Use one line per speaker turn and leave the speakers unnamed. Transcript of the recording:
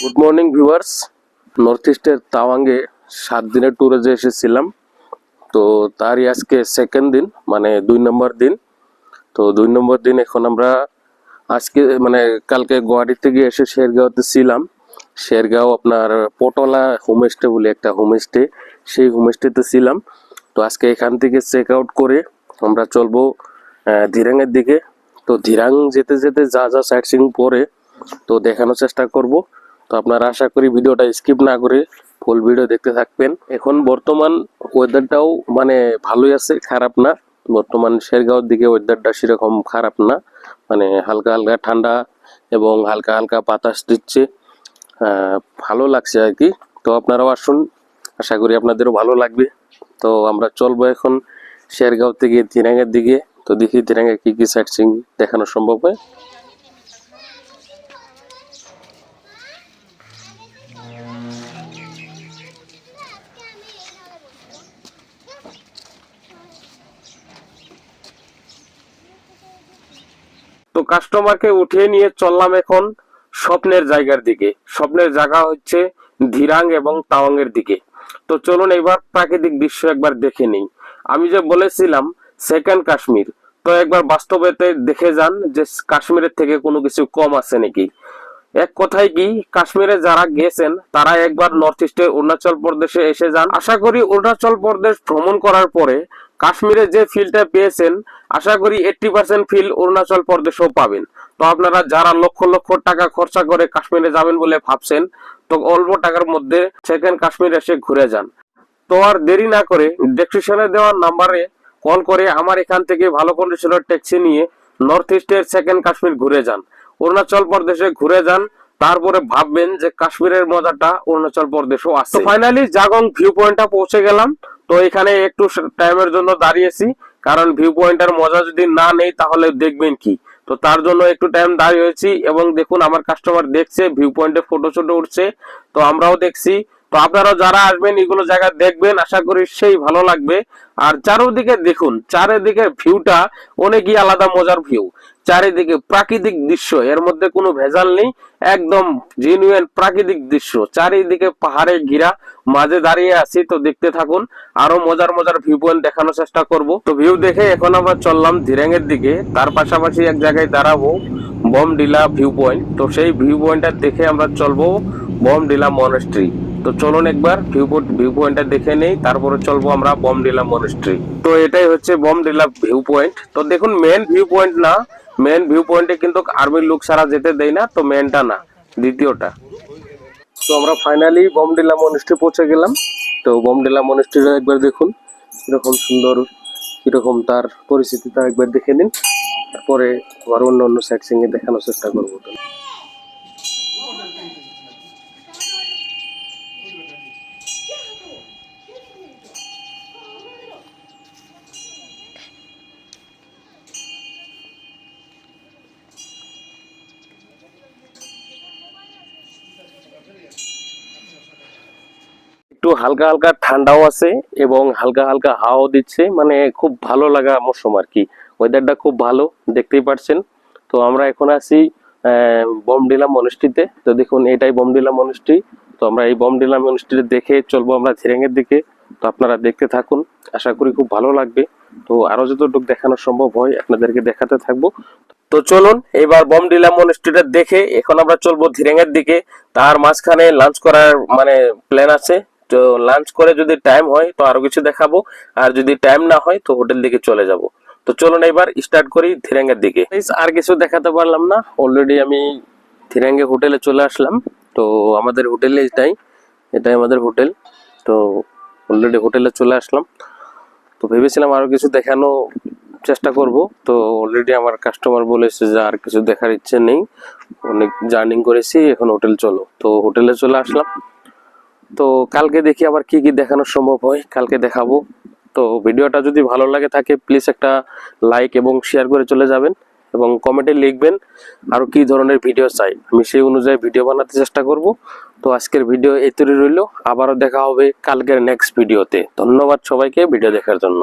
Good morning viewers north ইস্টের তাওয়াঙ্গে সাত দিনের ট্যুরে যে এসেছিলাম, তো তারই আজকে সেকেন্ড দিন মানে দুই নম্বর দিন। তো দুই নম্বর দিন এখন আমরা আজকে মানে কালকে গুয়াহাটিতে গিয়ে এসে শেরগাঁওতে ছিলাম। শেরগাঁও আপনার পটলা হোমস্টে বলে একটা হোমস্টে সেই হোমস্টেতে ছিলাম। তো আজকে এখান থেকে চেক আউট করে আমরা চলবো ধিরাঙের দিকে। তো ধীরাং যেতে যেতে যা যা সাইট সিং পরে, তো দেখানোর চেষ্টা করব। তো আপনারা আশা করি ভিডিওটা স্কিপ না করে ফুল ভিডিও দেখতে থাকবেন। এখন বর্তমান ওয়েদারটাও মানে ভালোই আছে, খারাপ না। বর্তমান শেরগাঁওর দিকে ওয়েদারটা সেরকম খারাপ না। মানে হালকা হালকা ঠান্ডা এবং হালকা হালকা বাতাস দিচ্ছে। ভালো লাগছে আর কি। তো আপনারাও আসুন, আশা করি আপনাদেরও ভালো লাগবে। তো আমরা চলবো এখন শেরগাঁও থেকে দিনাঙের দিকে। তো দেখি দিনাঙে কী কী সাইট সিং দেখানো সম্ভব হয়। তো কাস্টমারকে উঠিয়ে নিয়ে চললাম এখন স্বপ্নের জায়গার দিকে। স্বপ্নের জায়গা হচ্ছে ধীরাং এবং তাওয়াংয়ের দিকে। তো চলুন এবার প্রাকৃতিক দৃশ্য একবার দেখে নেই। আমি যে বলেছিলাম সেকেন্ড কাশ্মীর। তো একবার বাস্তবেতে দেখে যান যে কাশ্মীরের থেকে কোনো কিছু কম আছে নাকি। এক কথায় কি, কাশ্মীরে যারা গেছেন তারা একবার নর্থ ইস্টে অরুণাচল প্রদেশে এসে যান। আশা করি অরুণাচল প্রদেশ ভ্রমণ করার পরে কাশ্মীরে যে ফিলটা পেয়েছেন, আশা করি এইটটি পার্সেন্ট ফিল অরুণাচল প্রদেশেও পাবেন। তো আপনারা যারা লক্ষ লক্ষ টাকা খরচা করে কাশ্মীরে যাবেন বলে ভাবছেন, তো অল্প টাকার মধ্যে সেকেন্ড কাশ্মীর এসে ঘুরে যান। তো আর দেরি না করে ডেসক্রিপশনে দেওয়া নাম্বারে কল করে আমার এখান থেকে ভালো কন্ডিশনের ট্যাক্সি নিয়ে নর্থ ইস্টের সেকেন্ড কাশ্মীর ঘুরে যান। অরুণাচল প্রদেশে ঘুরে যান, তারপরে ভাববেন যে কাশ্মীরের মজাটা অরুণাচল প্রদেশও আছে। ফাইনালি জাগং ভিউ পয়েন্টটা পৌঁছে গেলাম। তো এখানে একটু টাইমের জন্য দাঁড়িয়েছি, কারণ ভিউ পয়েন্টের মজা যদি না নেই, তাহলে দেখবেন কি? তো তার জন্য একটু টাইম দাঁড়িয়েছি এবং দেখুন, আমার কাস্টমার দেখছে ভিউ পয়েন্টে ফটো ছোটো উঠছে। তো আমরাও দেখছি তো আপনারা যারা আসবেন, এগুলো জায়গা দেখবেন, আশা করি সেই ভালো লাগবে। আর চারোদিকে দেখুন, চারিদিকে ভিউটা অনেকই আলাদা মজার ভিউ চারিদিকে প্রাকৃতিক দৃশ্য, এর মধ্যে কোনো ভেজাল নেই, একদম জেনুইন প্রাকৃতিক দৃশ্য। চারিদিকে পাহাড়ে ঘিরা, মাঝে দাঁড়িয়ে আছি তো দেখতে থাকুন, আরও মজার মজার ভিউ পয়েন্ট দেখানোর চেষ্টা করব। তো ভিউ দেখে এখন আমরা চললাম ধিরাঙের দিকে, তার পাশাপাশি এক জায়গায় দাঁড়াবো, বমডিলা ভিউ পয়েন্ট তো সেই ভিউ পয়েন্টটা দেখে আমরা চলবো বমডিলা মনেস্ট্রি তো চলুন একবার ভিউ ভিউ পয়েন্টটা দেখে নেই, তারপরে চলবো আমরা বম ডিলা মনেস্ট্রি তো এটাই হচ্ছে বম ডিলা ভিউ পয়েন্ট তো দেখুন মেন ভিউ পয়েন্ট না মেন ভিউ পয়েন্টে কিন্তু আর্মির লোক সারা যেতে দেয় না, তো মেনটা না, দ্বিতীয়টা। তো আমরা ফাইনালি বমডিলা মনেস্ট্রি পৌঁছে গেলাম। তো বমডিলা মনেস্ট্রিটা একবার দেখুন, কীরকম সুন্দর, কীরকম তার পরিস্থিতিটা একবার দেখে নিন। তারপরে আবার অন্য অন্য সাইট সিঙ্গে দেখানোর চেষ্টা করব। একটু হালকা হালকা ঠান্ডাও আছে এবং হালকা হালকা হাওয়াও দিচ্ছে। মানে খুব ভালো লাগা মৌসুম আর কি। ওয়েদারটা খুব ভালো, দেখতেই পাচ্ছেন তো আমরা এখন আছি বমডিলা মনস্ট্রিতে তো দেখুন, এটাই বমডিলা মনস্ট্রি তো আমরা এই বমডিলা মনস্ট্রি দেখে চলবো আমরা ঝিরেঙের দিকে। তো আপনারা দেখতে থাকুন, আশা করি খুব ভালো লাগবে। তো আরও যতটুকু দেখানো সম্ভব হয়, আপনাদেরকে দেখাতে থাকব। তো চলুন, এবার বমডিলা মনস্ট্রিটা দেখে এখন আমরা চলবো ধিরেঙের দিকে। তার মাঝখানে লাঞ্চ করার মানে প্ল্যান আছে। তো লাঞ্চ করে যদি টাইম হয় তো আরও কিছু দেখাবো। আর যদি টাইম না হয় তো হোটেল দিকে চলে যাব। তো চলুন এবার স্টার্ট করি ধিরেঙ্গের দিকে। আর কিছু দেখাতে পারলাম না। অলরেডি আমি ধিরেঙ্গে হোটেলে চলে আসলাম। তো আমাদের হোটেলে এটাই এটাই আমাদের হোটেল তো অলরেডি হোটেলে চলে আসলাম। তো ভেবেছিলাম আরও কিছু দেখানো চেষ্টা করব। তো অলরেডি আমার কাস্টমার বলেছে যে আর কিছু দেখার ইচ্ছে নেই। অনেক জার্নিং করেছি, এখন হোটেল চলো। তো হোটেলে চলে আসলাম। তো কালকে দেখি আবার কি কি দেখানো সম্ভব হয়, কালকে দেখাবো। তো ভিডিওটা যদি ভালো লাগে থাকে প্লিজ একটা লাইক এবং শেয়ার করে চলে যাবেন এবং কমেন্টে লিখবেন আর কি ধরনের ভিডিও চাই। আমি সেই অনুযায়ী ভিডিও বানাতে চেষ্টা করব। তো আজকের ভিডিও এতই রইল, আবারও দেখা হবে কালকের নেক্সট ভিডিওতে ধন্যবাদ সবাইকে ভিডিও দেখার জন্য।